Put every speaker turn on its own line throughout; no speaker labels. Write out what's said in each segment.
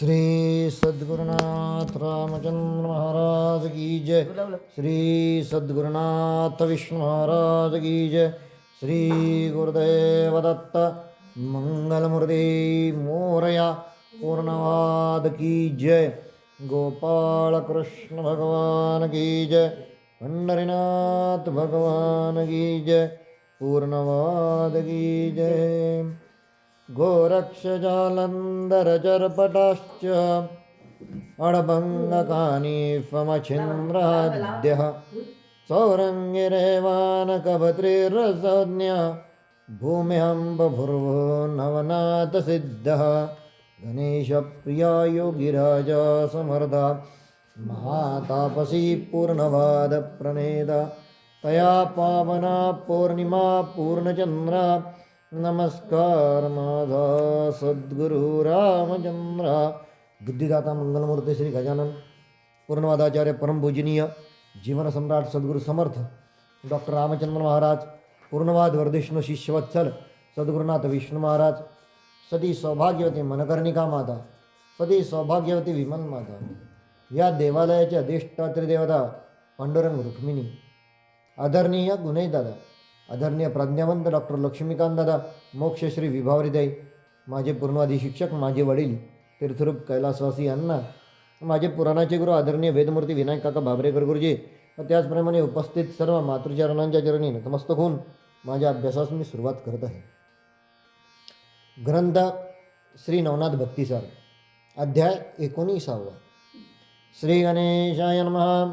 श्री सद्गुरुनाथ रामचंद्र महाराज की जय। श्री सद्गुरुनाथ विष्णु महाराज की जय। श्री गुरुदेव दत्त मंगलमूर्ती मोरया पूर्णवाद की जय। गोपाल कृष्ण भगवान की जय। पंढरीनाथ भगवान की जय। पूर्णवाद की जय। गोरक्षजालन्धरचर्पटाश्च अडभङ्गकानीफमच्छिन्द्राद्यः सौरङ्गिरेवानकभद्रिरसज्ञ भूम्यम्बभुर्वो नवनाथसिद्धः गणेशप्रिया योगिराजा समर्था महातापसी पूर्णवादप्रणेदा तया पावना पूर्णिमा पूर्णचन्द्रा नमस्कार माझा सद्गुरु रामचंद्र। बुद्धिदाता मंगलमूर्ती श्री गजानन पूर्णवादाचार्य परमपूजनीय जीवनसम्राट सद्गुरु समर्थ डॉक्टर रामचंद्र महाराज पूर्णवाद वर्धिष्णू शिष्यवत्सल सद्गुरुनाथ विष्णू महाराज सती सौभाग्यवती मनकर्णिका माता सती सौभाग्यवती विमल माता या देवालयाचे अधिष्ठात्री देवता पांडुरंग रुक्मिणी आदरणीय गुन्हे दादा आदरणीय प्राज्ञावंत डॉक्टर लक्ष्मीकांत दादा मोक्षश्री विभावरीदाई माझे पूर्णवादी शिक्षक माझे वडील तीर्थरूप कैलासवासी यांना माझे पुराणाचे गुरु आदरणीय वेदमूर्ती विनायक काका भाबरेकर गुरुजी व त्याचप्रमाणे उपस्थित सर्व मातृचरणांच्या चरणी नतमस्तक होऊन माझ्या अभ्यासास मी सुरुवात करत आहे. ग्रंथ श्री नवनाथ भक्तिसार अध्याय एकोणीसावा. श्री गणेशाय नमः.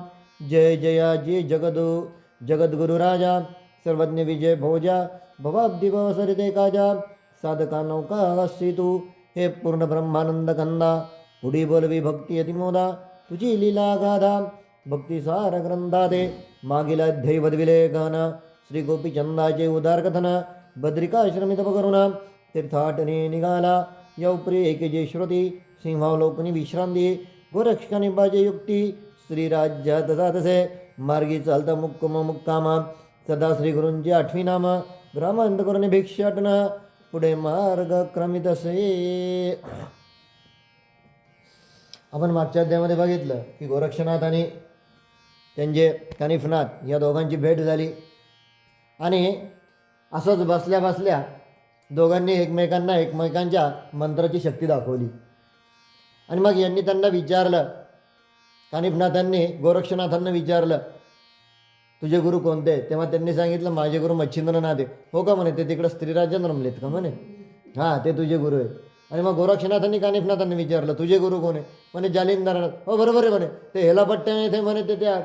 जय जया जी जगदु जगद्गुरु राजा सर्वज्ञ विजय भोजा भवाब्दी सरिते काजा साधका नौका असि हे पूर्ण ब्रह्मानंद कंदा पुढी बोलवी भक्ती अतिमोदा तुझी लीला गाधा भक्तिसार ग्रंथा दे मागील अध्यय वदविले गान श्री गोपीचंदाचे उदार कथन बद्रिकाश्रमित करुणा तीर्थाटने निघाला यौप्रिय एकेजे श्रुती सिंहावलोकनी विश्रांती गोरक्षकाने बाजे युक्ती श्रीराज्यात तसे मार्गी चालता मुक्कम मुक्कामा सदा श्री गुरूंची आठवी नाम ग्रामांत करून भिक्षाटन. पुढे मार्ग क्रमित असे आपण मागच्या अध्यायामध्ये बघितलं की गोरक्षनाथ आणि त्यांचे कनिफनाथ या दोघांची भेट झाली. आणि असंच बसल्या बसल्या दोघांनी एकमेकांना एकमेकांच्या मंत्राची शक्ती दाखवली. आणि मग यांनी त्यांना विचारलं. कानिफनाथांनी गोरक्षनाथांना विचारलं तुझे गुरु कोणते तेव्हा त्यांनी सांगितलं माझे गुरु मच्छिंद्रनाथ आहे हो का म्हणे? ते तिकडं स्त्रीराज्यात रमलेत का म्हणे? हां ते तुझे गुरु आहे आणि मग गोरक्षनाथांनी कानिफनाथांनी विचारलं तुझे गुरु कोण आहे म्हणे जालिंदरनाथ. हो बरोबर आहे म्हणे. ते हेलापट्ट्या इथे म्हणे ते त्या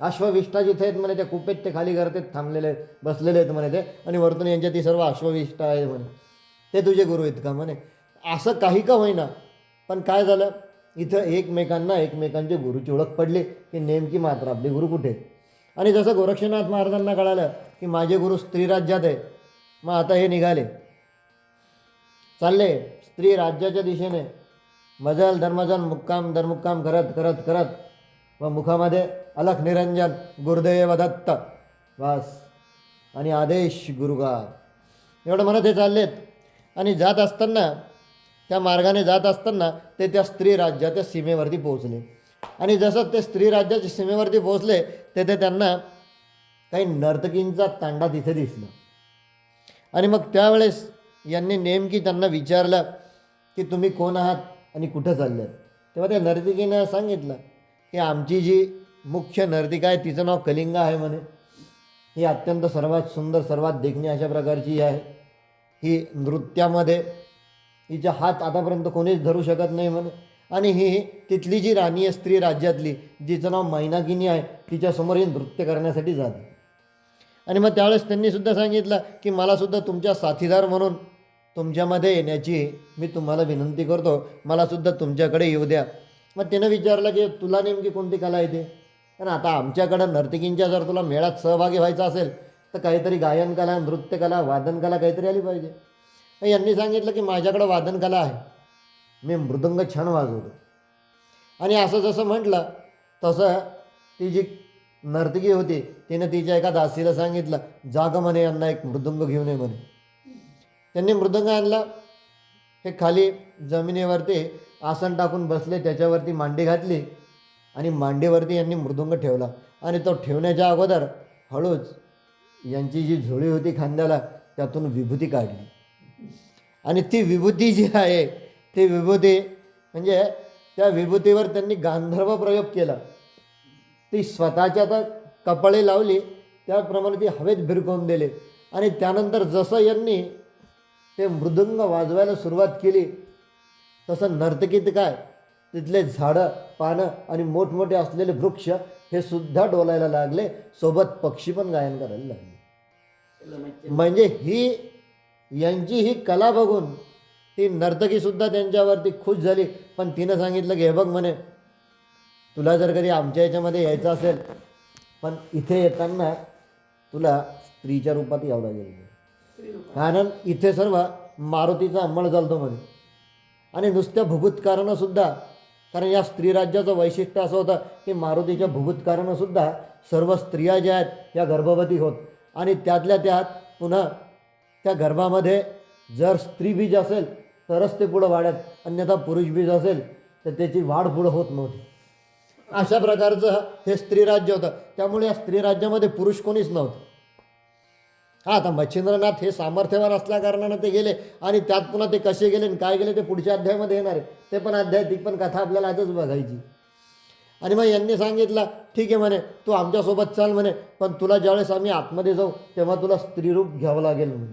अश्वविष्ठा जिथे आहेत म्हणे त्या कुपेत ते खाली करते थांबलेले आहेत बसलेले आहेत म्हणे ते. आणि वरतून यांच्या ती सर्व अश्वविष्ठा आहे म्हणे. ते तुझे गुरु आहेत का म्हणे? असं काही का होईना. पण काय झालं? इथं एकमेकांना एकमेकांचे गुरुची ओळख पडली की नेमकी मात्र आपले गुरु कुठे आहेत? आणि जसं गोरक्षनाथ महाराजांना कळालं की माझे गुरु स्त्रीराज्यात आहे मग आता हे निघाले. चालले स्त्री राज्याच्या दिशेने. मजल धर्मजल मुक्काम धर्मुक्काम करत करत करत. व मुखामध्ये अलख निरंजन गुरुदेव दत्त. वास आणि आदेश गुरुगा एवढं म्हणत हे चाललेत. आणि जात असताना त्या मार्गाने जात असताना ते त्या स्त्री राज्याच्या सीमेवरती पोहोचले. आणि जसं ते स्त्री राज्याच्या सीमेवरती पोहोचले तेथे त्यांना काही नर्तकींचा तांडा तिथे दिसला. आणि मग त्यावेळेस यांनी नेमकी त्यांना विचारलं की तुम्ही कोण आहात आणि कुठं चालले तेव्हा त्या नर्तिकीनं सांगितलं की आमची जी मुख्य नर्तिका आहे तिचं नाव कलिंगा आहे म्हणे. ही अत्यंत सर्वात सुंदर सर्वात देखणी अशा प्रकारची आहे. ही नृत्यामध्ये हिचा हात आतापर्यंत कोणीच धरू शकत नाही म्हणे. आणि ही तिथली जी राणी आहे स्त्री राज्यातली जिचं नाव मैनागिनी आहे तिच्यासमोर ही नृत्य करण्यासाठी जाते. आणि मग त्यावेळेस त्यांनी सुद्धा सांगितलं की मला सुद्धा तुमच्या साथीदार म्हणून तुमच्यामध्ये येण्याची मी तुम्हाला विनंती करतो. मलासुद्धा तुमच्याकडे येऊ द्या. मग त्यानं विचारलं की तुला नेमकी कोणती कला येते? कारण आता आमच्याकडं नर्तिकींच्या जर तुला मेळात सहभागी व्हायचा असेल तर काहीतरी गायनकला नृत्यकला वादनकला काहीतरी आली पाहिजे. मग यांनी सांगितलं की माझ्याकडं वादनकला आहे. मी मृदंग छान वाजवतो. आणि असं जसं म्हटलं तसं ती जी नर्तकी होती तिने तिच्या एका दासीला सांगितलं जाग म्हणे यांना एक मृदुंग घेऊन ये म्हणे. त्यांनी मृदंग आणला. हे खाली जमिनीवरती आसन टाकून बसले त्याच्यावरती मांडी घातली आणि मांडीवरती यांनी मृदुंग ठेवला. आणि तो ठेवण्याच्या अगोदर हळूच यांची जी झोळी होती खांद्याला त्यातून विभूती काढली. आणि ती विभूती जी आहे ती विभूती म्हणजे त्या विभूतीवर त्यांनी गांधर्व प्रयोग केला. ती स्वतःच्या तर कपाळी लावली त्याप्रमाणे ती हवेत भिरकवून दिली. आणि त्यानंतर जसं यांनी ते मृदुंग वाजवायला सुरुवात केली तसं नर्तकीत काय तिथले झाडं पानं आणि मोठमोठे असलेले वृक्ष हे सुद्धा डोलायला लागले. सोबत पक्षी पण गायन करायला लागले. म्हणजे ही यांची ही कला बघून ती नर्तकीसुद्धा त्यांच्यावरती खुश झाली. पण तिनं सांगितलं की हे बघ म्हणे तुला जर कधी आमच्या याच्यामध्ये यायचं असेल पण इथे येताना तुला स्त्रीच्या रूपात यावं लागेल कारण इथे सर्व मारुतीचा अंमळ चालतो म्हणे. आणि नुसत्या भुगुतकारानंसुद्धा कारण या स्त्री राज्याचं वैशिष्ट्य असं होतं की मारुतीच्या भूभूतकारानं सर्व स्त्रिया ज्या आहेत या गर्भवती होत. आणि त्यातल्या त्यात पुन्हा त्या गर्भामध्ये जर स्त्रीबीज असेल तरच ते पुढं वाढत अन्यथा पुरुष बीज असेल तर त्याची वाढ पुढं होत नव्हती. अशा प्रकारचं हे स्त्री राज्य होतं. त्यामुळे या स्त्री राज्यामध्ये पुरुष कोणीच नव्हतं. हा आता मच्छिंद्रनाथ हे सामर्थ्यवान असल्या कारणानं ते गेले आणि त्यात पुन्हा ते कसे गेले आणि काय गेले ते पुढच्या अध्यायामध्ये येणार आहे. ते पण अध्याय ती पण कथा आपल्याला आजच बघायची. आणि मग यांनी सांगितलं ठीक आहे म्हणे तू आमच्यासोबत चाल म्हणे पण तुला ज्यावेळेस आम्ही आतमध्ये जाऊ तेव्हा तुला स्त्रीरूप घ्यावं लागेल म्हणे.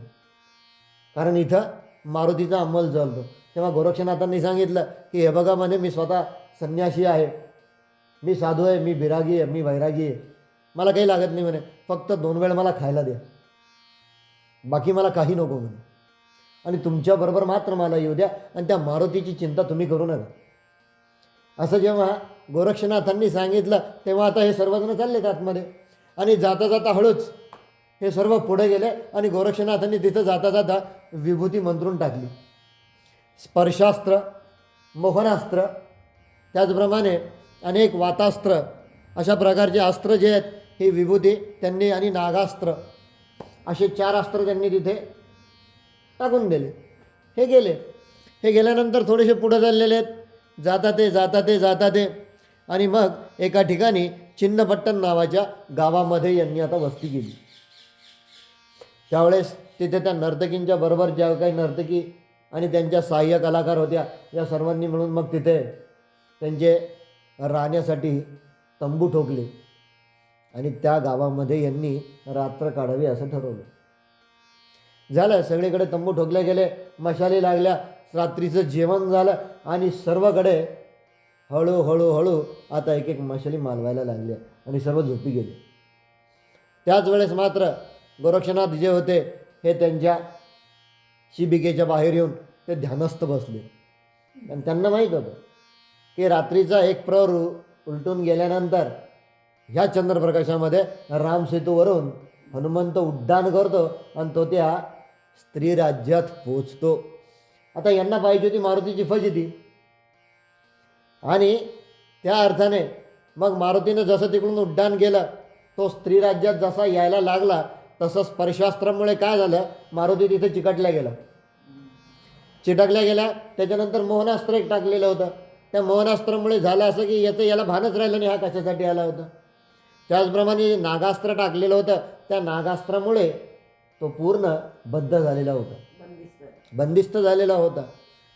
कारण इथं मारुतीचा अंमल चालतो तेव्हा गोरक्षनाथांनी सांगितलं की हे बघा म्हणे मी स्वतः संन्यासी आहे. मी साधू आहे मी बिरागी आहे मी वैरागी आहे. मला काही लागत नाही म्हणे. फक्त दोन वेळ मला खायला द्या. बाकी मला काही नको म्हणे. आणि तुमच्याबरोबर मात्र मला येऊ द्या आणि त्या मारुतीची चिंता तुम्ही करू नका. असं जेव्हा गोरक्षनाथांनी सांगितलं तेव्हा आता हे सर्वजण चाललेत आतमध्ये. आणि जाता जाता हळूच हे सर्व पुढे गेले आणि गोरक्षनाथांनी तिथं जाता जाता विभूती मंत्रून टाकली. स्पर्शास्त्र मोहनास्त्र त्याचप्रमाणे अनेक वातास्त्र अशा प्रकारचे अस्त्र जे आहेत हे विभूती त्यांनी आणि नागास्त्र असे चार अस्त्र त्यांनी तिथे टाकून दिले. हे गेले हे गेल्यानंतर थोडेसे पुढे चाललेले आहेत. जाता ते जाता ते जाता ते. आणि मग एका ठिकाणी चिन्नपट्टण नावाच्या गावामध्ये यांनी आता वस्ती केली. त्यावेळेस तिथे त्या नर्तकींच्या बरोबर ज्या काही नर्तकी आणि त्यांच्या सहाय्य कलाकार होत्या या सर्वांनी मिळून मग तिथे त्यांचे राहण्यासाठी तंबू ठोकले. आणि त्या गावामध्ये यांनी रात्र काढावी असं ठरवलं. झालं सगळीकडे तंबू ठोकले गेले मशाली लागल्या रात्रीचं जेवण झालं आणि सर्वकडे हळूहळू हळू आता एक एक मशाली मालवायला लागल्या आणि सर्व झोपी गेले. त्याच वेळेस मात्र गोरक्षनाथ जे होते हे त्यांच्या शिबिकेच्या बाहेर येऊन ते ध्यानस्थ बसले. आणि त्यांना माहीत होतं की रात्रीचा एक प्रहर उलटून गेल्यानंतर ह्या चंद्रप्रकाशामध्ये रामसेतूवरून हनुमंत उड्डाण करतो आणि तो त्या स्त्री राज्यात पोचतो आता यांना पाहिजे होती मारुतीची फजिती. आणि त्या अर्थाने मग मारुतीनं जसं तिकडून उड्डाण केलं तो स्त्री राज्यात जसा यायला लागला तसं स्पर्शास्त्रामुळे काय झालं? मारुती तिथे चिकटल्या गेला चिटकल्या गेल्या. त्याच्यानंतर मोहनास्त्र एक टाकलेलं होतं. त्या मोहनास्त्रामुळे झालं असं की याचं याला भानच राहिलं नाही हा कशासाठी आला होता? त्याचप्रमाणे नागास्त्र टाकलेलं होतं त्या नागास्त्रामुळे तो पूर्ण बद्ध झालेला होता. बंदिस्त झालेला होता.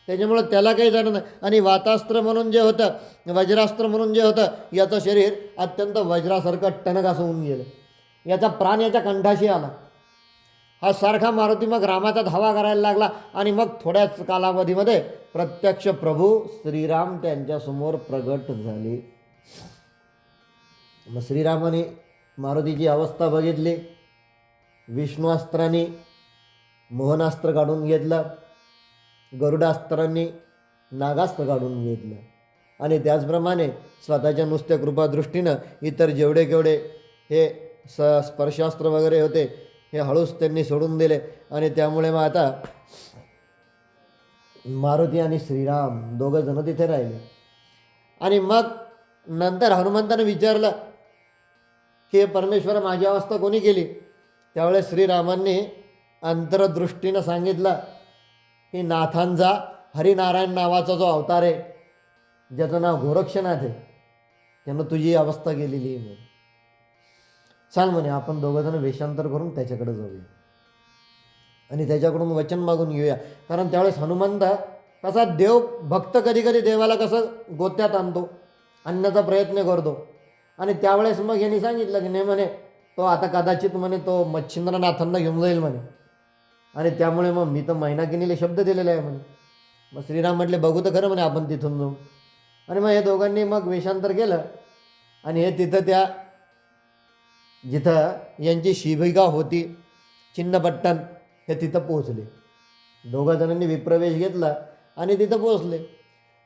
त्याच्यामुळं त्याला काही झालं नाही. आणि वातास्त्र म्हणून जे होतं वज्रास्त्र म्हणून जे होतं याचं शरीर अत्यंत वज्रासारखं टणक असं होऊन गेलं. याचा प्राण याच्या कंठाशी आला. हा सारखा मारुती मग रामाचा धावा करायला लागला आणि मग थोड्याच कालावधीमध्ये प्रत्यक्ष प्रभू श्रीराम त्यांच्यासमोर प्रगट झाले. मग श्रीरामाने मारुतीची अवस्था बघितली. विष्णुअस्त्राने मोहनास्त्र काढून घेतलं. गरुडास्त्रांनी नागास्त्र काढून घेतलं. आणि त्याचप्रमाणे स्वतःच्या नुसत्या कृपादृष्टीनं इतर जेवढे केवढे हे स स्पर्शास्त्र वगैरे होते हे हळूच त्यांनी सोडून दिले. आणि त्यामुळे मग आता मारुती आणि श्रीराम दोघं जण तिथे राहिले. आणि मग नंतर हनुमंतानं विचारलं की हे परमेश्वर माझी अवस्था कोणी केली? त्यावेळेस श्रीरामांनी अंतरदृष्टीनं सांगितलं की नाथांचा हरिनारायण नावाचा जो अवतार आहे ज्याचं नाव गोरक्षनाथ आहे त्यानं तुझी अवस्था केलेली आहे. म्हणे चाल म्हणे आपण दोघंजण वेषांतर करून त्याच्याकडे जाऊया. आणि त्याच्याकडून वचन मागून घेऊया. कारण त्यावेळेस हनुमंत कसा देव भक्त कधी कधी देवाला कसं गोत्यात आणतो आणण्याचा प्रयत्न करतो. आणि त्यावेळेस मग यांनी सांगितलं की नाही म्हणे तो आता कदाचित म्हणे तो मच्छिंद्रनाथांना घेऊन जाईल म्हणे. आणि त्यामुळे मग मी तर मैनाकिनीला शब्द दिलेला आहे म्हणे. मग श्रीराम म्हटले बघू तर खरं म्हणे आपण तिथून जाऊ. आणि मग हे दोघांनी मग वेषांतर केलं. आणि हे तिथं त्या जिथं यांची शिबिका होती चिन्नपट्टण हे तिथं पोहोचले. दोघा जणांनी विप्रवेश घेतला आणि तिथं पोहोचले.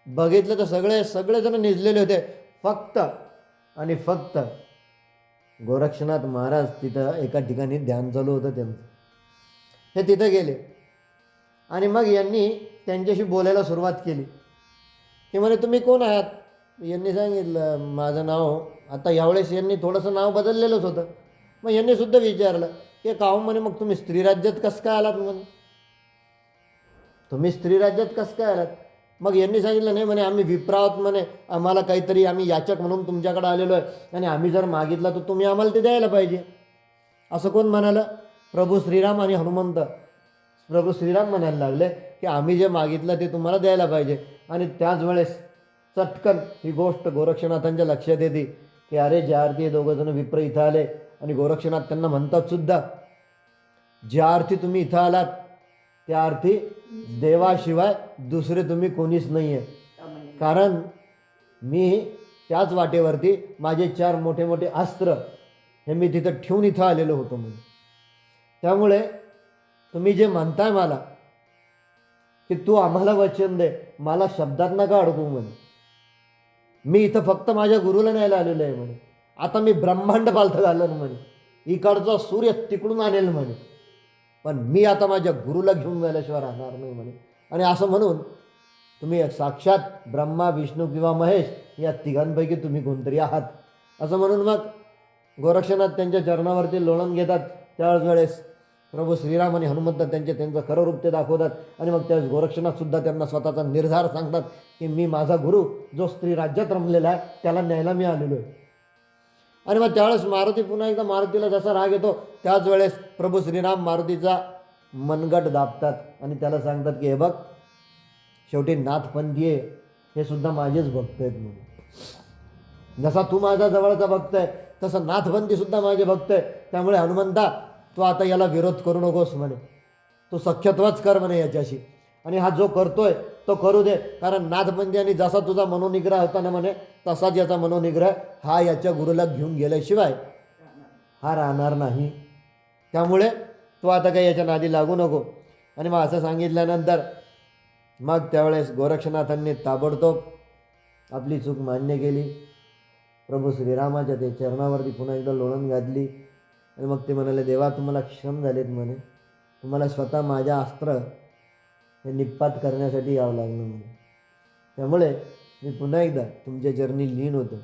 बघितलं तर सगळे सगळेजण निजलेले होते. फक्त आणि फक्त गोरक्षनाथ महाराज तिथं एका ठिकाणी ध्यान चालू होतं त्यांचं. हे तिथं गेले. आणि मग यांनी त्यांच्याशी बोलायला सुरुवात केली. की म्हणे तुम्ही कोण आहात? यांनी सांगितलं माझं नाव आता यावेळेस यांनी थोडंसं नाव बदललेलंच होतं. मग यांनी सुद्धा विचारलं की काहून म्हणे मग तुम्ही स्त्रीराज्यात कसं काय आलात म्हणे? तुम्ही स्त्रीराज्यात कसं काय आलात? मग यांनी सांगितलं नाही म्हणे आम्ही विप्रावत म्हणे आम्हाला काहीतरी आम्ही याचक म्हणून तुमच्याकडे आलेलो आहे आणि आम्ही जर मागितलं तर तुम्ही आम्हाला ते द्यायला पाहिजे. असं कोण म्हणालं? प्रभू श्रीराम आणि हनुमंत. प्रभू श्रीराम म्हणायला लागले की आम्ही जे मागितलं ते तुम्हाला द्यायला पाहिजे आणि त्याच वेळेस चटकन ही गोष्ट गोरक्षनाथांच्या लक्षात येते. की अरे ज्या अर्थी हे दोघं जण विप्र इथं आले. आणि गोरक्षनाथ त्यांना म्हणतात सुद्धा ज्या अर्थी तुम्ही इथं आलात त्या अर्थी देवाशिवाय दुसरे तुम्ही कोणीच नाही आहे कारण मी त्याच वाटेवरती माझे चार मोठे मोठे अस्त्र हे मी तिथं ठेवून इथं आलेलो होतो म्हणून. त्यामुळे तुम्ही जे म्हणताय मला की तू आम्हाला वचन दे मला शब्दात नका अडकू म्हणून. मी इथं फक्त माझ्या गुरुला न्यायला आलेलो आहे म्हणे. आता मी ब्रह्मांड पालथं घालन म्हणे. इकडचा सूर्य तिकडून आणेल म्हणे. पण मी आता माझ्या गुरुला घेऊन गेल्याशिवाय राहणार नाही म्हणे. आणि असं म्हणून तुम्ही साक्षात ब्रह्मा विष्णू किंवा महेश या तिघांपैकी तुम्ही कोणतरी आहात. असं म्हणून मग गोरक्षनाथ त्यांच्या चरणावरती लोळण घेतात. त्यावेळेस वेळेस प्रभू श्रीराम आणि हनुमंत त्यांचे त्यांचं खरं रूप ते दाखवतात. आणि मग त्या गोरक्षणातसुद्धा त्यांना स्वतःचा निर्धार सांगतात की मी माझा गुरु जो स्त्री राज्यात रमलेला आहे त्याला न्यायला मी आलेलो आहे. आणि मग त्यावेळेस मारुती पुन्हा एकदा मारुतीला जसा राग येतो त्याच वेळेस प्रभू श्रीराम मारुतीचा मनगट दाबतात आणि त्याला सांगतात की हे बघ शेवटी नाथपंथी आहे हे सुद्धा माझेच भक्त आहेत म्हणून. जसा तू माझा जवळचा भक्त आहे तसं नाथपंथी सुद्धा माझे भक्त आहे त्यामुळे हनुमंता तू आता याला विरोध करू नकोस म्हणे. तू सख्यत्वच कर म्हणे याच्याशी. आणि हा जो करतोय तो करू दे. कारण नाथबंदी आणि जसा तुझा मनोनिग्रह होता ना म्हणे तसाच याचा मनोनिग्रह हा याच्या गुरुला घेऊन गेल्याशिवाय हा राहणार नाही. त्यामुळे तू आता काही याच्या नादी लागू नको. आणि मग असं सांगितल्यानंतर मग त्यावेळेस गोरक्षनाथांनी ताबडतोब आपली चूक मान्य केली. प्रभू श्रीरामाच्या ते चरणावरती पुन्हा एकदा लोळण घातली आणि मग ते म्हणाले देवा तुम्हाला क्षम झालेत म्हणे. तुम्हाला स्वतः माझ्या अस्त्र हे निपात करण्यासाठी यावं लागलं म्हणे. त्यामुळे मी पुन्हा एकदा तुमच्या चरणी लीन होतो.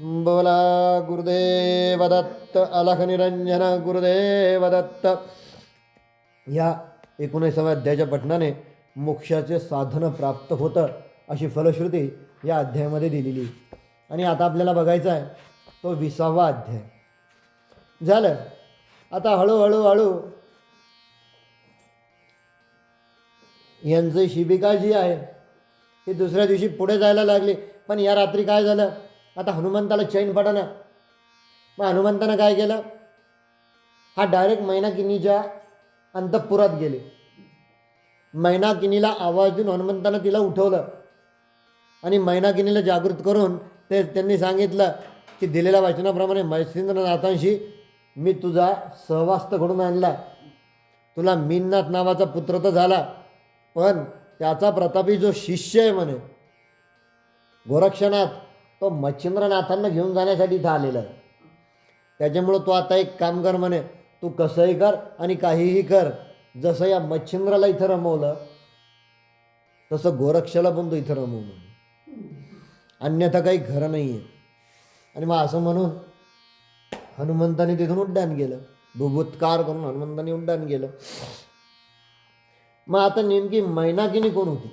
बोला गुरुदेव दत्त अलख निरंजन गुरुदेव दत्त. या एकोणीसाव्या अध्यायाच्या पठणाने मोक्षाचे साधन प्राप्त होतं अशी फलश्रुती या अध्यायामध्ये दिलेली. आणि आता आपल्याला बघायचा आहे तो विसावा अध्याय. झालं. आता हळूहळू हळू. यांचं शिबिका जी आहे ती दुसऱ्या दिवशी पुढे जायला लागली. पण या रात्री काय झालं? आता हनुमंताला चैन पडना मग हनुमंतानं काय केलं? हा डायरेक्ट मैनाकिनीच्या अंतपुरात गेले. मैनाकिनीला आवाज देऊन हनुमंतानं तिला उठवलं. आणि मैनाकिनीला जागृत करून ते त्यांनी सांगितलं की दिलेल्या वाचनाप्रमाणे मैसिंद्रनाथांशी मी तुझा सहवास्त घडून आणला. तुला मीननाथ नावाचा पुत्र तर झाला. पण त्याचा प्रतापी जो शिष्य आहे म्हणे गोरक्षनाथ तो मच्छिंद्रनाथांना घेऊन जाण्यासाठी इथं आलेला आहे. त्याच्यामुळं तू आता एक काम कर म्हणे तू कसंही कर आणि काहीही कर. जसं या मच्छिंद्राला इथं रमवलं तसं गोरक्षाला पण तू इथं रमव म्हणे. अन्यथा काही खरं नाही आहे आणि मग असं म्हणून हनुमंताने तिथून उड्डाण केलं. बुभुत्कार करून हनुमंताने उड्डाण केलं. मग आता नेमकी मैनाकिनी कोण होती?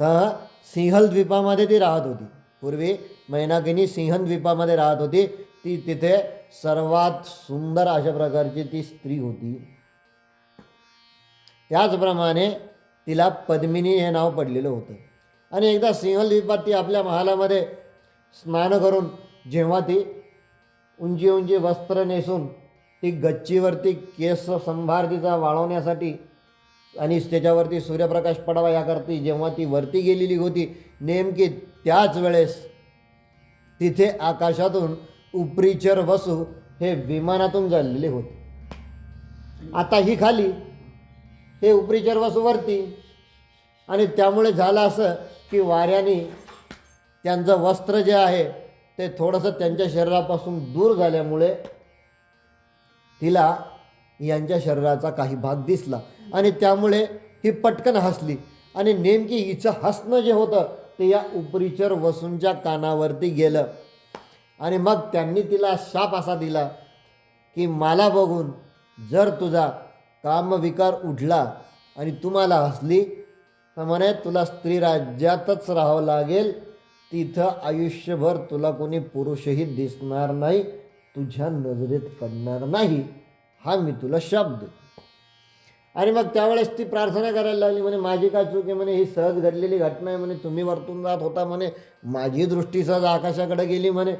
तर सिंहल द्वीपामध्ये ती राहत होती. पूर्वी मैनाकिनी सिंहल द्वीपामध्ये राहत होती. ती तिथे सर्वात सुंदर अशा प्रकारची ती स्त्री होती. त्याचप्रमाणे तिला पद्मिनी हे नाव पडलेलं होतं. आणि एकदा सिंहल द्वीपात ती आपल्या महालामध्ये स्नान करून जेव्हा ती उंची उंची वस्त्र नेसून ती गच्चीवरती केस संभार तिचा वाळवण्यासाठी आणि त्याच्यावरती सूर्यप्रकाश पडावा याकरती जेव्हा ती वरती गेलेली होती नेमकी त्याच वेळेस तिथे आकाशातून उपरीचर वसू हे विमानातून झालेले होते. आता ही खाली हे उपरीचर वसू वरती आणि त्यामुळे झालं असं की वाऱ्याने त्यांचं वस्त्र जे आहे ते थोडंसं त्यांच्या शरीरापासून दूर झाल्यामुळे तिला यांच्या शरीराचा काही भाग दिसला. आणि त्यामुळे ही पटकन हसली. आणि नेमकी हिचं हसणं जे होतं ते या उपरीचर वसूंच्या कानावरती गेलं. आणि मग त्यांनी तिला शाप असा दिला की मला बघून जर तुझा कामविकार उठला आणि तुम्हाला हसली तर म्हणे तुला स्त्री राज्यातच राहावं लागेल. तिथं आयुष्यभर तुला कोणी पुरुषही दिसणार नाही तुझ्या नजरेत पडणार नाही हा मी तुला शाप देतो. आणि मग त्यावेळेस ती प्रार्थना करायला लागली म्हणे माझी काय चूक आहे? म्हणे ही सहज घडलेली घटना आहे. म्हणे तुम्ही वरतून जात होता. म्हणे माझी दृष्टी सहज आकाशाकडे गेली. म्हणे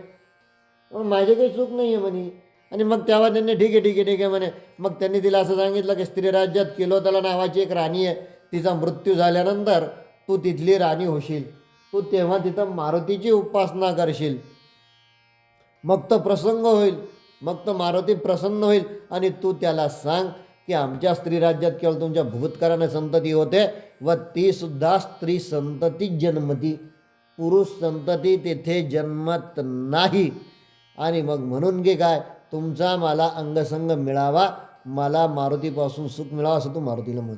पण माझी काही चूक नाही आहे म्हणे आणि मग तेव्हा त्यांनी ठीक आहे ठीक आहे ठीक आहे म्हणे मग त्यांनी तिला असं सांगितलं की स्त्री राज्यात किलोतला नावाची एक राणी आहे तिचा मृत्यू झाल्यानंतर तू तिथली राणी होशील. तू तेव्हा तिथं मारुतीची उपासना करशील. मग तो प्रसंग होईल. मग तो मारुती प्रसन्न होईल आणि तू त्याला सांग की आमच्या स्त्री राज्यात केवळ तुमच्या भूतकाराने संतती होते व ती सुद्धा स्त्री संतती जन्मती. पुरुष संतती तेथे जन्मत नाही. आणि मग म्हणून की काय? तुमचा मला अंगसंग मिळावा. मला मारुतीपासून सुख मिळावं असं तू मारुतीला म्हण.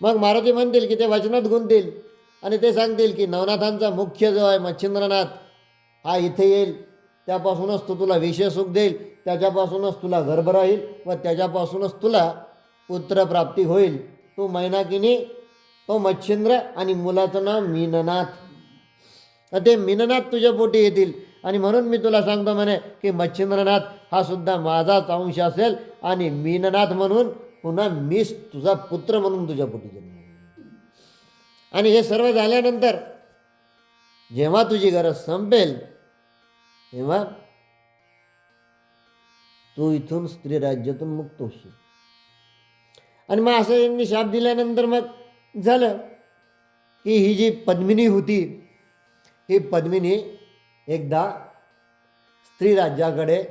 मग मारुती म्हणतील की ते वचनात गुंतील आणि ते सांगतील की नवनाथांचा मुख्य जो आहे मच्छिंद्रनाथ हा इथे येईल. त्यापासूनच तो तुला विशेष सुख देईल त्याच्यापासूनच तुला गर्भ राहील व त्याच्यापासूनच तुला पुत्रप्राप्ती होईल. तो मैनाकिनी तो मच्छिंद्र आणि मुलाचं नाव मीननाथ. ते मीननाथ तुझ्या पोटी येतील. आणि म्हणून मी तुला सांगतो म्हणे की मच्छिंद्रनाथ हा सुद्धा माझाच अंश असेल आणि मीननाथ म्हणून पुन्हा मीच तुझा पुत्र म्हणून तुझ्या पोटी जन्म आणि हे सर्व झाल्यानंतर जेव्हा तुझी गरज संपेल तेव्हा तू इथून स्त्री राज्यातून मुक्त होशील. आणि मग असं यांनी शाप दिल्यानंतर मग झालं की ही जी पद्मिनी होती ही पद्मिनी एकदा स्त्री राज्याकडे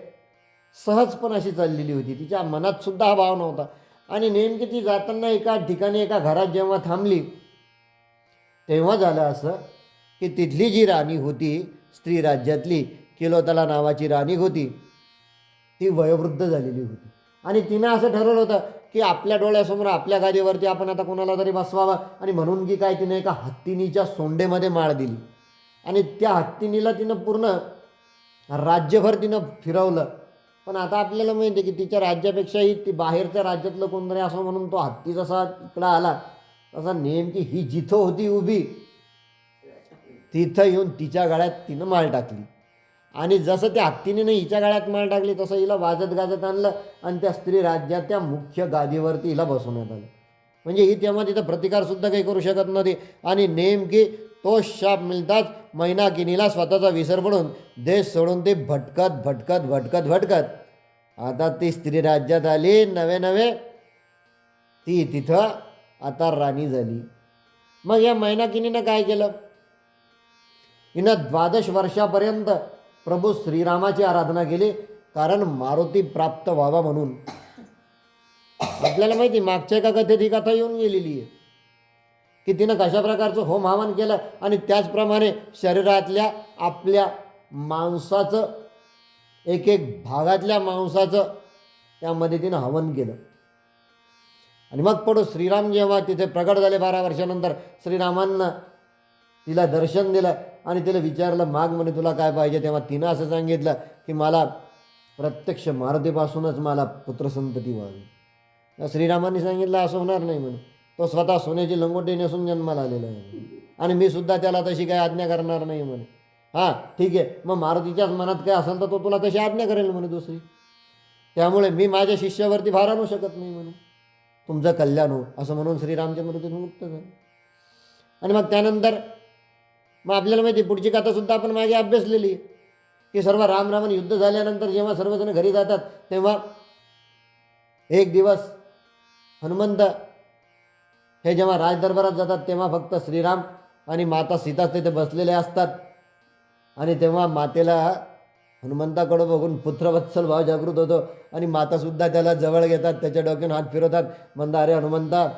सहजपण अशी चाललेली होती. तिच्या मनात सुद्धा हा भाव नव्हता. आणि नेमकी ती जाताना एका ठिकाणी एका घरात जेव्हा थांबली तेव्हा झालं असं की तिथली जी राणी होती स्त्री राज्यातली किलोतला नावाची राणी होती ती वयोवृद्ध झालेली होती. आणि तिनं असं ठरवलं होतं की आपल्या डोळ्यासमोर आपल्या गादीवरती आपण आता कोणाला तरी बसवावं आणि म्हणून की काय तिने एका हत्तीनीच्या सोंडेमध्ये माळ दिली. आणि त्या हत्तीनीला तिनं पूर्ण राज्यभर तिनं फिरवलं. पण आता आपल्याला माहिती आहे की तिच्या राज्यापेक्षाही ती बाहेरच्या राज्यातलं कोणतरी असं म्हणून तो हत्ती जसा इकडं आला. तसा नेमकी ही जिथं होती उभी तिथं येऊन तिच्या गळ्यात तिनं माल टाकली. आणि जसं त्या हत्तीने हिच्या गळ्यात माल टाकली तसं हिला वाजत गाजत आणलं आणि त्या स्त्री राज्याच्या मुख्य गादीवरती हिला बसवण्यात आलं. म्हणजे ही तेव्हा तिथं प्रतिकारसुद्धा काही करू शकत नव्हती. आणि नेमकी तो शाप मिळताच मैनाकिनीला स्वतःचा विसर पडून देश सोडून ते भटकत भटकत भटकत भटकत. आता ती स्त्री राज्यात आली नवे नवे. ती तिथं आता राणी झाली. मग या मैनाकिनीनं काय केलं? हिनं द्वादश वर्षापर्यंत प्रभू श्रीरामाची आराधना केली कारण मारुती प्राप्त व्हावा म्हणून. आपल्याला माहिती मागच्या एका कथेत ही कथा येऊन गेलेली आहे. की तिनं कशा प्रकारचं होम हवन केलं आणि त्याचप्रमाणे शरीरातल्या आपल्या मांसाचं एक एक भागातल्या मांसाचं त्यामध्ये तिनं हवन केलं. आणि मग पडू श्रीराम जेव्हा तिथे प्रगट झाले बारा वर्षानंतर श्रीरामांना तिला दर्शन दिलं आणि तिला विचारलं माग म्हणे तुला काय पाहिजे? तेव्हा तिनं असं सांगितलं की मला प्रत्यक्ष मारुतीपासूनच मला पुत्रसंतती व्हावी. श्रीरामांनी सांगितलं असं होणार नाही म्हणे. तो स्वतः सोन्याची लंगोटी नेसून जन्माला आलेला आहे आणि मी सुद्धा त्याला तशी काही आज्ञा करणार नाही म्हणे. हां ठीक आहे. मग मारुतीच्याच मनात काय असेल तर तो तुला तशी आज्ञा करेल म्हणे दुसरी. त्यामुळे मी माझ्या शिष्यावरती भार आणू शकत नाही म्हणे. तुमचं कल्याण हो असं म्हणून श्रीरामचंद्र तिथून मुक्त झालं. आणि मग त्यानंतर मग आपल्याला माहिती आहे, पुढची कथासुद्धा आपण मागे अभ्यासलेली की सर्व राम युद्ध झाल्यानंतर जेव्हा सर्वजण घरी जातात तेव्हा एक दिवस हनुमंत हे जेव्हा राजदरबारात जातात तेव्हा फक्त श्रीराम आणि माता सीताच तिथे बसलेले असतात. आणि तेव्हा मातेला हनुमंताकडं बघून पुत्रवत्सल भाव जागृत होतो आणि मातासुद्धा त्याला जवळ घेतात त्याच्या डोक्यानं हात फिरवतात. म्हणता अरे हनुमंता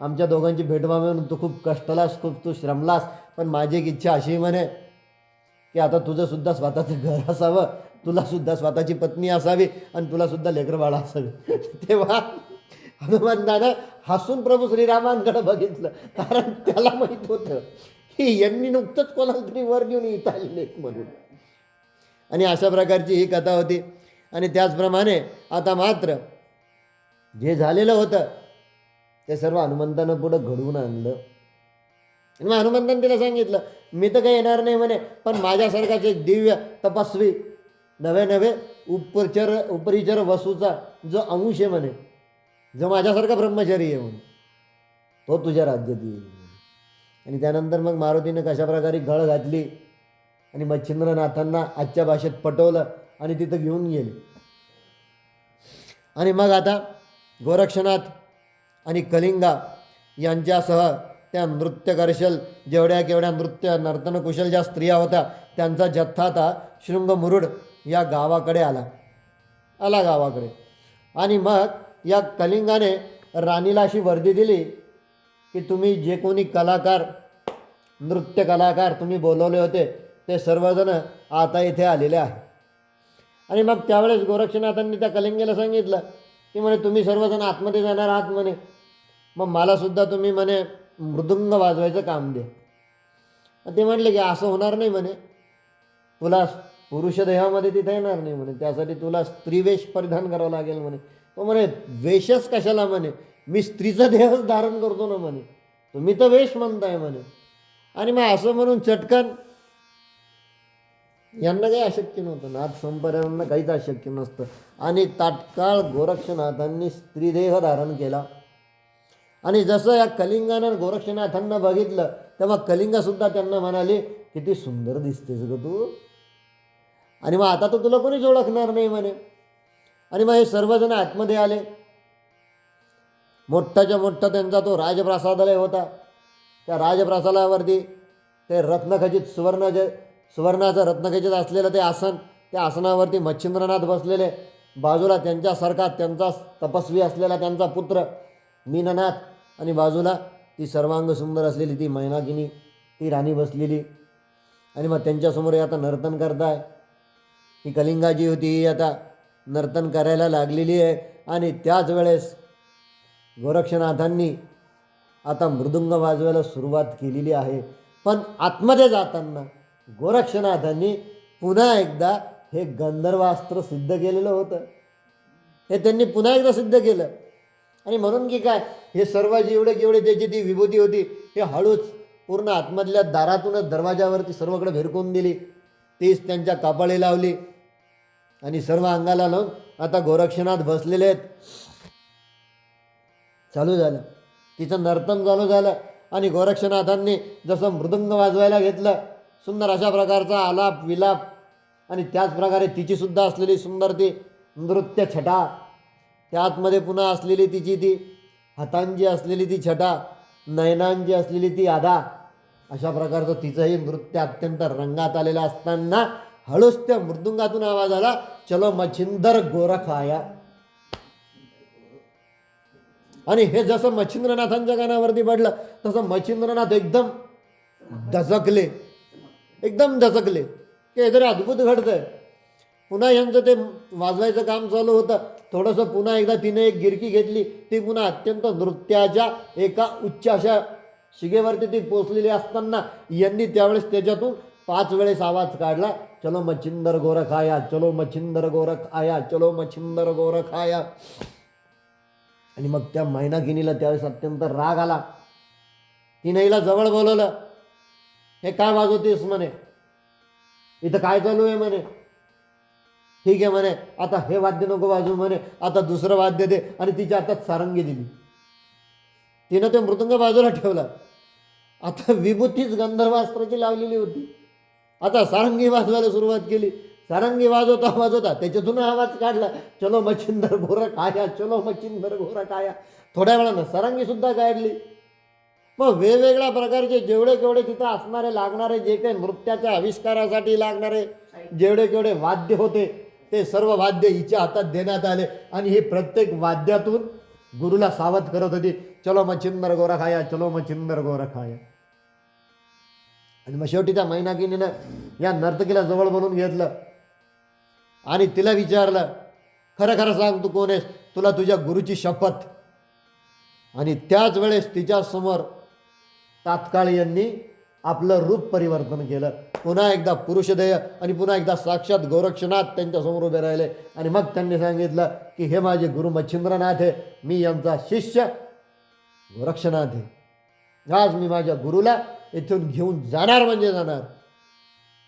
आमच्या दोघांची भेट व्हावी म्हणून तू खूप कष्टलास खूप तू श्रमलास पण माझी एक इच्छा अशी म्हणे की आता तुझं सुद्धा स्वतःचं घर असावं तुला सुद्धा स्वतःची पत्नी असावी आणि तुला सुद्धा बाळा असावी. तेव्हा हनुमंतानं हसून प्रभू श्रीरामांकडे बघितलं. कारण त्याला माहीत होतं की यांनी नुकतंच कोणाला तरी वर घेऊन इथं आलेले म्हणून. आणि अशा प्रकारची ही कथा होती. आणि त्याचप्रमाणे आता मात्र जे झालेलं होतं ते सर्व हनुमंतानं पुढं घडवून आणलं. आणि मग हनुमंतानं तिला सांगितलं मी तर काही येणार नाही म्हणे. पण माझ्यासारखाच एक दिव्य तपस्वी नवे नवे उपचर उपरिचर वसूचा जो अंश आहे म्हणे जो माझ्यासारखा ब्रह्मचारी आहे म्हणे तो तुझ्या राज्यात येईल. आणि त्यानंतर मग मारुतीनं कशा प्रकारे गळ घातली आणि मच्छिंद्रनाथांना आजच्या भाषेत पटवलं आणि तिथं घेऊन गेले. आणि मग आता गोरक्षनाथ आणि कलिंगा यांच्यासह त्या नृत्यकर्शल जेवढ्या केवढ्या नृत्य नर्तनकुशल ज्या स्त्रिया होत्या त्यांचा जथ्था आता शृंगमुरुड या गावाकडे आला. आला गावाकडे. आणि मग या कलिंगाने राणीला अशी वर्दी दिली की तुम्ही जे कोणी कलाकार नृत्य कलाकार तुम्ही बोलवले होते ते सर्वजण आता इथे आलेले आहे आणि मग त्यावेळेस गोरक्षनाथांनी त्या कलिंगेला सांगितलं की म्हणे तुम्ही सर्वजण आतमध्ये जाणार आहात म्हणे. मग मलासुद्धा तुम्ही म्हणे मृदुंग वाजवायचं काम दे. ते म्हटले की असं होणार नाही म्हणे. तुला पुरुष देहामध्ये तिथे येणार नाही म्हणे. त्यासाठी तुला स्त्रीवेश परिधान करावं लागेल म्हणे. तो म्हणे वेशच कशाला म्हणे? मी स्त्रीचा देहच धारण करतो ना म्हणे. तुम्ही तर वेश म्हणताय म्हणे. आणि मग असं म्हणून चटकन यांना काही अशक्य नव्हतं. नाथ संपर्यांना काहीच अशक्य नसतं. आणि तात्काळ गोरक्षनाथांनी स्त्रीदेह धारण केला. आणि जसं या कलिंगानं गोरक्षनाथांना बघितलं तेव्हा कलिंगासुद्धा त्यांना म्हणाले किती सुंदर दिसतेस ग तू. आणि मग आता तर तुला कोणीच ओळखणार नाही म्हणे. आणि मग हे सर्वजण आतमध्ये आले. मोठ्ठाच्या मोठा त्यांचा तो राजप्रासादालय होता. त्या राजप्रासादावरती ते रत्नखचित सुवर्ण जे सुवर्णाचं रत्नखचित असलेलं ते आसन त्या आसनावरती मच्छिंद्रनाथ बसलेले. बाजूला त्यांच्यासारखा त्यांचा तपस्वी असलेला त्यांचा पुत्र मीननाथ आणि बाजूला ती सर्वांग सुंदर असलेली ती मैनागिनी ती राणी बसलेली. आणि मग त्यांच्यासमोर आता नर्तन करताय. ही कलिंगा जी होती ही आता नर्तन करायला लागलेली आहे. आणि त्याच वेळेस गोरक्षनाथांनी आता मृदुंग वाजवायला सुरुवात केलेली आहे. पण आतमध्ये जाताना गोरक्षनाथांनी पुन्हा एकदा हे गंधर्वास्त्र सिद्ध केलेलं होतं. हे त्यांनी पुन्हा एकदा सिद्ध केलं. आणि म्हणून की काय हे सर्व जेवढे जेवढे त्याची ती विभूती होती हे हळूच पूर्ण आतमधल्या दारातूनच दरवाजावरती सर्वकडे भिरकून दिली. तीच त्यांच्या कापाळी लावली. आणि सर्व अंगाला लावून आता गोरक्षनाथ बसलेले आहेत. चालू झालं. तिचं नर्तन चालू झालं. आणि गोरक्षनाथांनी जसं मृदुंग वाजवायला घेतलं सुंदर अशा प्रकारचा आलाप विलाप आणि त्याच प्रकारे तिचीसुद्धा असलेली सुंदर ती नृत्य छटा. त्यातमध्ये पुन्हा असलेली तिची ती हातांची असलेली ती छटा नयनांची असलेली ती आधा अशा प्रकारचं तिचंही नृत्य अत्यंत रंगात आलेलं असताना हळूच त्या मृदुंगातून आवाज आला चलो मच्छिंदर गोरखाया आणि हे जसं मच्छिंद्रनाथांच्या कानावरती पडलं तसं मच्छिंद्रनाथ एकदम दचकले एकदम दचकले की हे अद्भुत घडतंय. पुन्हा यांचं ते वाजवायचं काम चालू होतं. थोडंसं पुन्हा एकदा तिने एक गिरकी घेतली. ती पुन्हा अत्यंत नृत्याच्या एका उच्च अशा शिगेवरती ती पोचलेली असताना यांनी त्यावेळेस त्याच्यातून पाच वेळेस आवाज काढला. चलो मच्छिंदर गोरख आया चलो मच्छिंदर गोरख आया चलो मच्छिंदर गोरख आया. आणि मग त्या मैनागिनीला त्यावेळेस अत्यंत राग आला. तिने हिला जवळ बोलवलं. हे काय वाजवतेस म्हणे? इथं काय चालू आहे म्हणे? ठीक आहे म्हणे आता हे वाद्य नको वाजवू म्हणे आता दुसरं वाद्य दे. आणि तिच्या हातात सारंगी दिली. तिनं ते मृदंग बाजूला ठेवला. आता विभूतीच गंधर्वास्त्राची लावलेली होती. आता सारंगी वाजवायला सुरुवात केली. सारंगी वाजवता वाजवता त्याच्यातून आवाज काढला. चलो मच्छिंदर घोरा काया चलो मच्छिंदर घोरा काया थोड्या वेळानं सारंगी सुद्धा काढली मग वेगवेगळ्या प्रकारचे जेवढे केवढे तिथं असणारे लागणारे जे काही नृत्याच्या आविष्कारासाठी लागणारे जेवढे केवढे वाद्य होते ते सर्व वाद्य हिच्या हातात देण्यात आले. आणि हे प्रत्येक वाद्यातून गुरुला सावध करत होती. चलो मच्छिंदर गोरा खाया चलो मच्छिंदर गोरा खाया. आणि मग शेवटी त्या मैनाकिनीनं या नर्तकीला जवळ बनवून घेतलं. आणि तिला विचारलं खरं खरं सांग तू कोण आहेस? तुला तुझ्या गुरुची शपथ. आणि त्याच वेळेस तिच्यासमोर तात्काळ यांनी आपलं रूप परिवर्तन केलं. पुन्हा एकदा पुरुषदेय आणि पुन्हा एकदा साक्षात गोरक्षनाथ त्यांच्यासमोर उभे राहिले. आणि मग त्यांनी सांगितलं की हे माझे गुरु मच्छिंद्रनाथ आहे. मी यांचा शिष्य गोरक्षनाथ आहे. आज मी माझ्या गुरुला इथून घेऊन जाणार म्हणजे जाणार.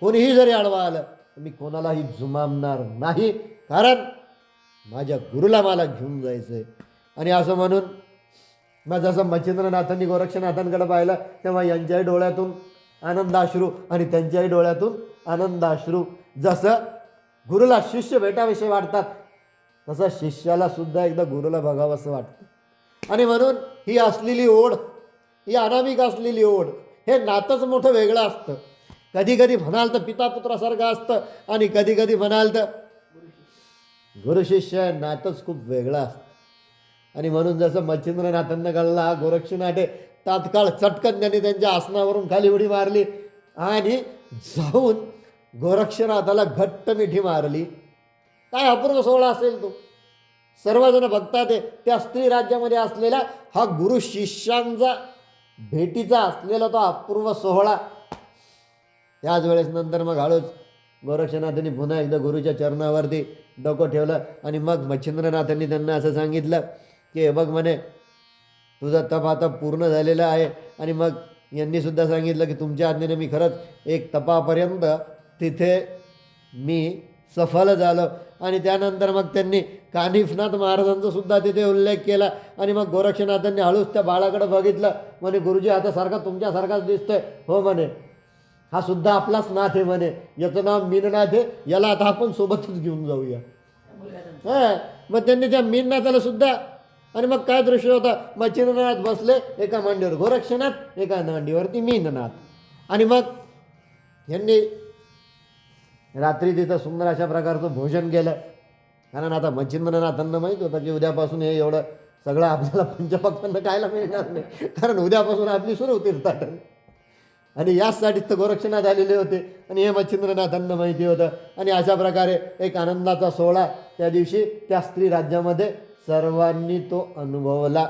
कोणीही जरी आडवा आलं तर मी कोणालाही जुमामणार नाही. कारण माझ्या गुरुला मला घेऊन जायचं आहे आणि असं म्हणून मग जसं मच्छिंद्रनाथांनी गोरक्षनाथांकडे पाहिलं तेव्हा यांच्याही डोळ्यातून आनंदाश्रू आणि त्यांच्याही डोळ्यातून आनंदाश्रू जसं गुरुला शिष्य भेटाविषयी वाटतात तसं शिष्याला सुद्धा एकदा गुरुला बघावंसं वाटतं. आणि म्हणून ही असलेली ओढ ही अनामिक असलेली ओढ हे नातंच मोठं वेगळं असतं. कधी कधी म्हणाल तर पिता पुत्रासारखं असतं आणि कधी कधी म्हणाल तर गुरु शिष्य. नातंच खूप वेगळं असतं. आणि म्हणून जसं मच्छिंद्रनाथांना कळला हा गोरक्षनाथ तात्काळ चटकन त्यांनी त्यांच्या आसनावरून खाली उडी मारली आणि जाऊन गोरक्षनाथाला घट्ट मिठी मारली. काय अपूर्व सोहळा असेल तो? सर्वजण बघतात त्या स्त्री राज्यामध्ये असलेला हा गुरु शिष्यांचा भेटीचा असलेला तो अपूर्व सोहळा. त्याच वेळेस नंतर मग हळूच गोरक्षनाथांनी पुन्हा एकदा गुरुच्या चरणावरती डोकं ठेवलं आणि मग मच्छिंद्रनाथांनी त्यांना असं सांगितलं की हे बघ म्हणे तुझा तप आता पूर्ण झालेला आहे. आणि मग यांनी सुद्धा सांगितलं की तुमच्या आज्ञेने मी खरंच एक तपापर्यंत तिथे मी सफल झालो. आणि त्यानंतर मग त्यांनी कानिफनाथ महाराजांचा सुद्धा तिथे उल्लेख केला. आणि मग गोरक्षनाथांनी हळूच त्या बाळाकडे बघितलं. म्हणे गुरुजी आता सारखा तुमच्यासारखाच दिसतोय. हो म्हणे हा सुद्धा आपलाच नाथ आहे म्हणे. याचं नाव मीननाथ आहे. याला आता आपण सोबतच घेऊन जाऊया. हां मग त्यांनी त्या मीननाथाला सुद्धा आणि मग काय दृश्य होता? मच्छिंद्रनाथ बसले एका मांडीवर गोरक्षनाथ एका मांडीवरती मीननाथ. आणि मग यांनी रात्री तिथं सुंदर अशा प्रकारचं भोजन केलं. कारण आता मच्छिंद्रनाथांना माहीत होतं की उद्यापासून हे एवढं सगळं आपल्याला पंचपक्वांना खायला मिळणार नाही. कारण उद्यापासून आपली सुरू तीर्थाटन आणि याचसाठी तर गोरक्षनाथ आलेले होते. आणि हे मच्छिंद्रनाथांना माहिती होतं. आणि अशा प्रकारे एक आनंदाचा सोहळा त्या दिवशी त्या स्त्री राज्यामध्ये सर्वांनी तो अनुभवला.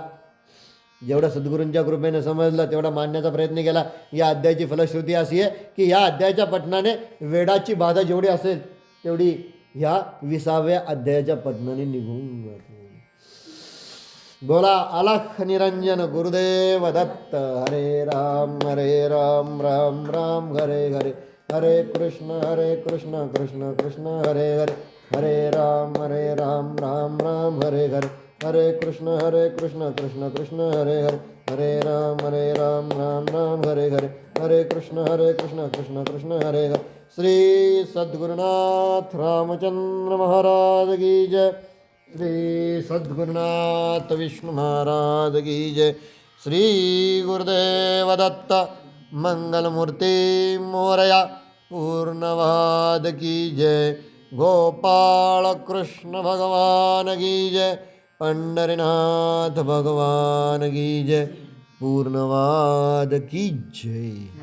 जेवढं सद्गुरूंच्या कृपेने समजलं तेवढा मानण्याचा प्रयत्न केला. या अध्यायाची फलश्रुती अशी आहे की या अध्यायाच्या पठणाने वेडाची बाधा जेवढी असेल तेवढी ह्या विसाव्या अध्यायाच्या पठणाने निघून जाते. बोला अलख निरंजन गुरुदेव दत्त. हरे राम हरे राम राम राम हरे हरे. हरे कृष्ण हरे कृष्ण कृष्ण कृष्ण हरे हरे. हरे राम हरे राम राम राम हरे हरे हरे कृष्ण हरे कृष्ण कृष्ण कृष्ण हरे हरे हरे राम हरे राम राम राम हरे हरे हरे कृष्ण हरे कृष्ण कृष्ण कृष्ण हरे हरे। श्री सद्गुरुनाथ रामचंद्र महाराज की जय। श्री सद्गुरुनाथ विष्णु महाराज की जय। श्री गुरुदेव दत्त मंगलमूर्ती मोरया पूर्णवाद की जय। गोपाळ कृष्ण भगवान की जय पंढरीनाथ भगवान की जय पूर्णवाद की जय